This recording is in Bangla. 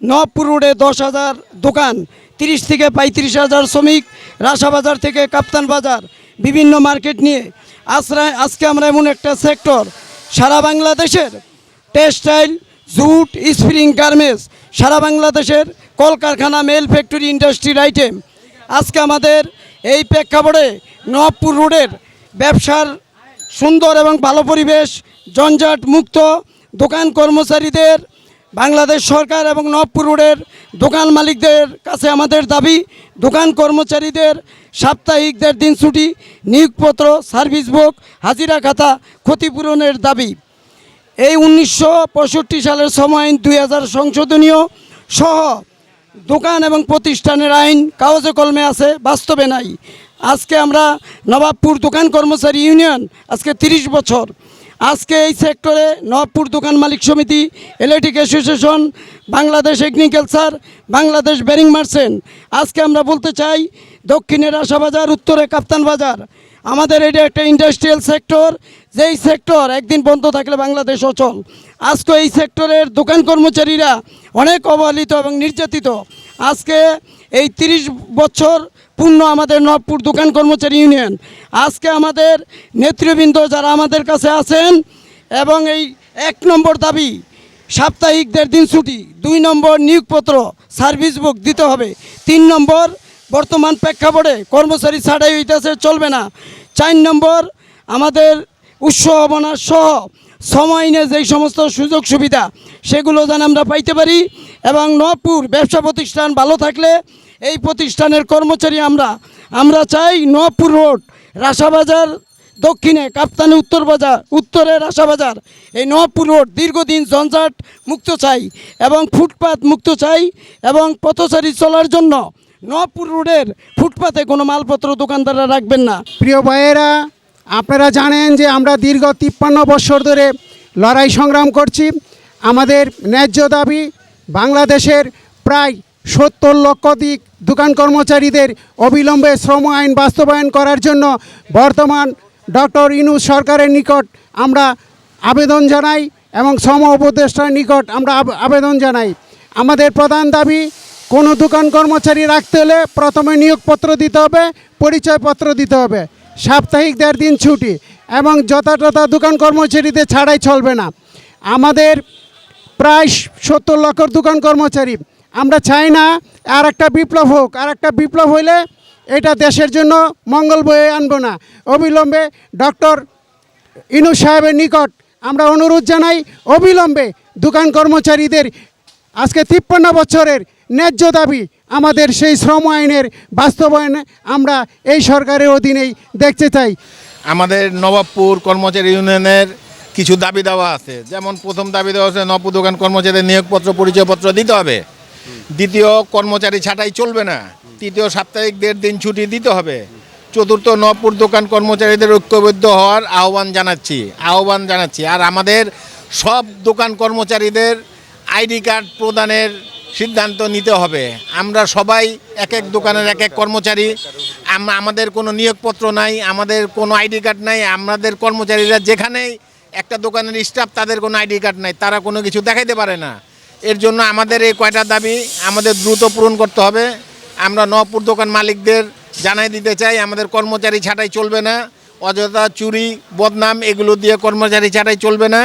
নবপুর রোডে দশ হাজার দোকান, তিরিশ থেকে পঁয়ত্রিশ হাজার শ্রমিক রাসাবাজার থেকে কাপ্তান বাজার, বিভিন্ন মার্কেট নিয়ে। আশ্রয় আজকে আমরা এমন একটা সেক্টর, সারা বাংলাদেশের টেক্সটাইল, জুট, স্প্রিং গার্মেন্টস, সারা বাংলাদেশের কলকারখানা, মেল ফ্যাক্টরি ইন্ডাস্ট্রির আইটেম। আজকে আমাদের এই প্রেক্ষাপটে নবপুর রোডের ব্যবসার সুন্দর এবং ভালো পরিবেশ, জঞ্জাট মুক্ত দোকান কর্মচারীদের বাংলাদেশ সরকার এবং নবপুর রোডের দোকান মালিকদের কাছে আমাদের দাবি, দোকান কর্মচারীদের সাপ্তাহিকদের দিন ছুটি, নিয়োগপত্র, সার্ভিস বুক, হাজিরা খাতা ক্ষতিপূরণের দাবি। এই উনিশশো পঁয়ষট্টি সালের সময় দুই হাজার সংশোধনীয় সহ দোকান এবং প্রতিষ্ঠানের আইন কাগজে কলমে আছে, বাস্তবে নাই। আজকে আমরা নবাবপুর দোকান কর্মচারী ইউনিয়ন, আজকে ৩০ বছর। আজকে এই সেক্টরে নবপুর দোকান মালিক সমিতি electric association, Bangladesh agriculture, Bangladesh bearing merchant. আজকে আমরা বলতে চাই, দক্ষিণের আশাবাজার উত্তরে কাপ্তান বাজার। আমাদের এটা একটা ইন্ডাস্ট্রিয়াল সেক্টর যেই সেক্টর একদিন বন্ধ থাকলে বাংলাদেশ অচল। আজকে এই সেক্টরের দোকান কর্মচারীরা অনেক অবহেলিত এবং নির্যাতিত। আজকে এই তিরিশ বছর পূর্ণ আমাদের নবপুর দোকান কর্মচারী ইউনিয়ন। আজকে আমাদের নেতৃবৃন্দ যারা আমাদের কাছে আছেন এবং এই এক নম্বর দাবি সাপ্তাহিক দেড় দিন ছুটি, দুই নম্বর নিয়োগপত্র, সার্ভিস বুক দিতে হবে, তিন নম্বর বর্তমান প্রেক্ষাপটে কর্মচারী ছাড়াই হইতেছে, চলবে না, চার নম্বর আমাদের উৎসবনা সহ সময় নিয়ে যেই সমস্ত সুযোগ সুবিধা, সেগুলো যেন আমরা পাইতে পারি। এবং নপুর ব্যবসা প্রতিষ্ঠান ভালো থাকলে এই প্রতিষ্ঠানের কর্মচারী আমরা। আমরা চাই নপুর রোড, রাসাবাজার দক্ষিণে, কাপ্তানি উত্তর বাজার, উত্তরে রাসাবাজার। এই নপুর রোড দীর্ঘদিন জঞ্জাট মুক্ত চাই এবং ফুটপাত মুক্ত চাই এবং পথচারী চলার জন্য নপুর রোডের ফুটপাতে কোনো মালপত্র দোকানদাররা রাখবেন না। প্রিয় ভাইয়েরা, আপনারা জানেন যে আমরা দীর্ঘ তিপ্পান্ন বছর ধরে লড়াই সংগ্রাম করছি। আমাদের ন্যায্য দাবি বাংলাদেশের প্রায় সত্তর লক্ষ দিক দোকান কর্মচারীদের অবিলম্বে শ্রম আইন বাস্তবায়ন করার জন্য বর্তমান ডক্টর ইনুস সরকারের নিকট আমরা আবেদন জানাই এবং শ্রম উপদেষ্টার নিকট আমরা আব- আবেদন জানাই। আমাদের প্রধান দাবি, কোনো দোকান কর্মচারী রাখতে হলে প্রথমে নিয়োগপত্র দিতে হবে, পরিচয়পত্র দিতে হবে। সাপ্তাহিক দেড় দিন ছুটি এবং যথাযথ দোকান কর্মচারীদের ছাড়াই চলবে না। আমাদের প্রায় সত্তর লক্ষ দোকান কর্মচারী। আমরা চাই না আর একটা বিপ্লব হোক, আর একটা বিপ্লব হইলে এটা দেশের জন্য মঙ্গল বয়ে আনব না। অবিলম্বে ডক্টর ইনু সাহেবের নিকট আমরা অনুরোধ জানাই, অবিলম্বে দোকান কর্মচারীদের আজকে তিপ্পান্ন বছরের ন্যায্য দাবি, আমাদের সেই শ্রম আইনের বাস্তবায়নে আমরা এই সরকারের অধীনেই দেখতে চাই। আমাদের নবাবপুর কর্মচারী ইউনিয়নের কিছু দাবি দেওয়া আছে। যেমন প্রথম দাবি দেওয়া আছে নবপুর দোকান কর্মচারীদের নিয়োগপত্র, পরিচয়পত্র দিতে হবে। দ্বিতীয়, কর্মচারী ছাটাই চলবে না। তৃতীয়, সাপ্তাহিক দেড় দিন ছুটি দিতে হবে। চতুর্থ, নবপুর দোকান কর্মচারীদের ঐক্যবদ্ধ হওয়ার আহ্বান জানাচ্ছি। আহ্বান জানাচ্ছি। আর আমাদের সব দোকান কর্মচারীদের আইডি কার্ড প্রদানের সিদ্ধান্ত নিতে হবে। আমরা সবাই এক এক দোকানের এক এক কর্মচারী। আম- আমাদের কোনো নিয়োগপত্র নাই, আমাদের কোনো আইডি কার্ড নাই, আমাদের কর্মচারীরা যেখানেই একটা দোকানের স্টাফ তাদের কোনো আইডি কার্ড নাই, তারা কোনো কিছু দেখাইতে পারে না। এর জন্য আমাদের এই কয়টা দাবি আমাদের দ্রুত পূরণ করতে হবে। আমরা নপুর দোকান মালিকদের জানাই দিতে চাই, আমাদের কর্মচারী ছাটাই চলবে না। অযথা চুরি, বদনাম এগুলো দিয়ে কর্মচারী ছাটাই চলবে না।